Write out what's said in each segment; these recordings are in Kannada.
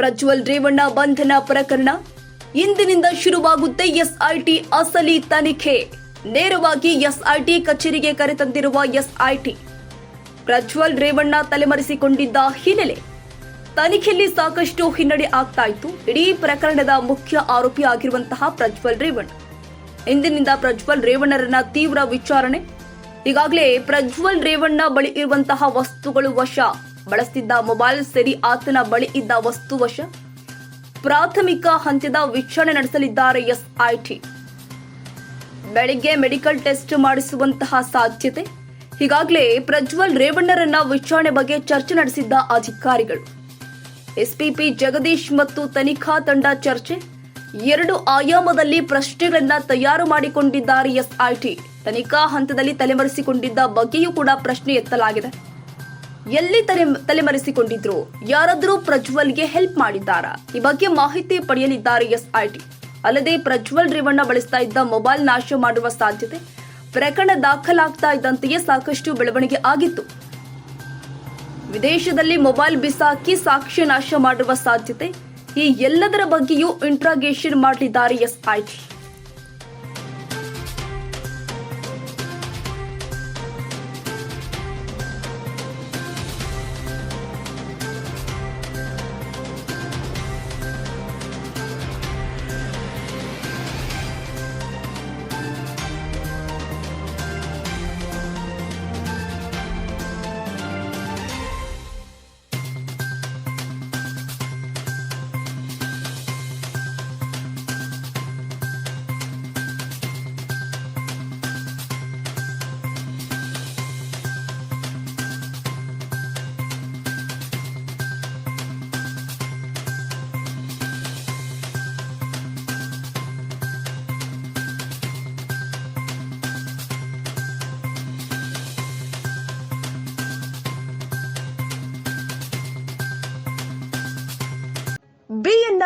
ಪ್ರಜ್ವಲ್ ರೇವಣ್ಣ ಬಂಧನ ಪ್ರಕರಣ. ಇಂದಿನಿಂದ ಶುರುವಾಗುತ್ತೆ ಎಸ್ಐಟಿ ಅಸಲಿ ತನಿಖೆ. ನೇರವಾಗಿ ಎಸ್ಐಟಿ ಕಚೇರಿಗೆ ಕರೆತಂದಿರುವ ಎಸ್ಐಟಿ. ಪ್ರಜ್ವಲ್ ರೇವಣ್ಣ ತಲೆಮರೆಸಿಕೊಂಡಿದ್ದ ಹಿನ್ನೆಲೆ. ತನಿಖೆಯಲ್ಲಿ ಸಾಕಷ್ಟು ಹಿನ್ನಡೆ ಆಗ್ತಾ ಇತ್ತು. ಇಡೀ ಪ್ರಕರಣದ ಮುಖ್ಯ ಆರೋಪಿ ಆಗಿರುವಂತಹ ಪ್ರಜ್ವಲ್ ರೇವಣ್ಣ. ಇಂದಿನಿಂದ ಪ್ರಜ್ವಲ್ ರೇವಣ್ಣರನ್ನ ತೀವ್ರ ವಿಚಾರಣೆ. ಈಗಾಗಲೇ ಪ್ರಜ್ವಲ್ ರೇವಣ್ಣ ಬಳಿ ಇರುವಂತಹ ವಸ್ತುಗಳು ವಶ. ಬಳಸ್ತಿದ್ದ ಮೊಬೈಲ್ ಸೇರಿ ಆತನ ಬಳಿ ಇದ್ದ ವಸ್ತು ವಶ. ಪ್ರಾಥಮಿಕ ಹಂತದ ವೀಕ್ಷಣೆ ನಡೆಸಲಿದ್ದಾರೆ ಎಸ್ಐಟಿ. ಬೆಳಿಗ್ಗೆ ಮೆಡಿಕಲ್ ಟೆಸ್ಟ್ ಮಾಡಿಸುವಂತಹ ಸಾಧ್ಯತೆ. ಈಗಾಗಲೇ ಪ್ರಜ್ವಲ್ ರೇವಣ್ಣರನ್ನ ವಿಚಾರಣೆ ಬಗ್ಗೆ ಚರ್ಚೆ ನಡೆಸಿದ್ದ ಅಧಿಕಾರಿಗಳು. ಎಸ್ಪಿಪಿ ಜಗದೀಶ್ ಮತ್ತು ತನಿಖಾ ತಂಡ ಚರ್ಚೆ. ಎರಡು ಆಯಾಮದಲ್ಲಿ ಪ್ರಶ್ನೆಗಳನ್ನ ತಯಾರು ಮಾಡಿಕೊಂಡಿದ್ದಾರೆ ಎಸ್ಐಟಿ. ತನಿಖಾ ಹಂತದಲ್ಲಿ ತಲೆಮರೆಸಿಕೊಂಡಿದ್ದ ಬಗ್ಗೆಯೂ ಕೂಡ ಪ್ರಶ್ನೆ ಎತ್ತಲಾಗಿದೆ. ಎಲ್ಲಿ ತಲೆ ತಲೆಮರೆಸಿಕೊಂಡಿದ್ರು? ಯಾರಾದರೂ ಪ್ರಜ್ವಲ್ಗೆ ಹೆಲ್ಪ್ ಮಾಡಿದ್ದಾರಾ? ಈ ಬಗ್ಗೆ ಮಾಹಿತಿ ಪಡೆಯಲಿದ್ದಾರೆ ಎಸ್ಐಟಿ ಅಲ್ಲದೆ ಪ್ರಜ್ವಲ್ ರೇವಣ್ಣ ಬಳಸ್ತಾ ಇದ್ದ ಮೊಬೈಲ್ ನಾಶ ಮಾಡುವ ಸಾಧ್ಯತೆ ಪ್ರಕರಣ ದಾಖಲಾಗ್ತಾ ಇದ್ದಂತೆಯೇ ಸಾಕಷ್ಟು ಬೆಳವಣಿಗೆ ಆಗಿತ್ತು. ವಿದೇಶದಲ್ಲಿ ಮೊಬೈಲ್ ಬಿಸಾಕಿ ಸಾಕ್ಷ್ಯ ನಾಶ ಮಾಡುವ ಸಾಧ್ಯತೆ ಈ ಎಲ್ಲದರ ಬಗ್ಗೆಯೂ ಇಂಟ್ರಾಗೇಷನ್ ಮಾಡಲಿದ್ದಾರೆ ಎಸ್ಐಟಿ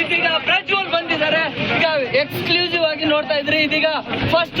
ಇದೀಗ ಪ್ರಜ್ವಲ್ ಬಂದಿದ್ದಾರೆ. ಈಗ ಎಕ್ಸ್ಕ್ಲೂಸಿವ್ ಆಗಿ ನೋಡ್ತಾ ಇದ್ರಿ. ಇದೀಗ ಫಸ್ಟ್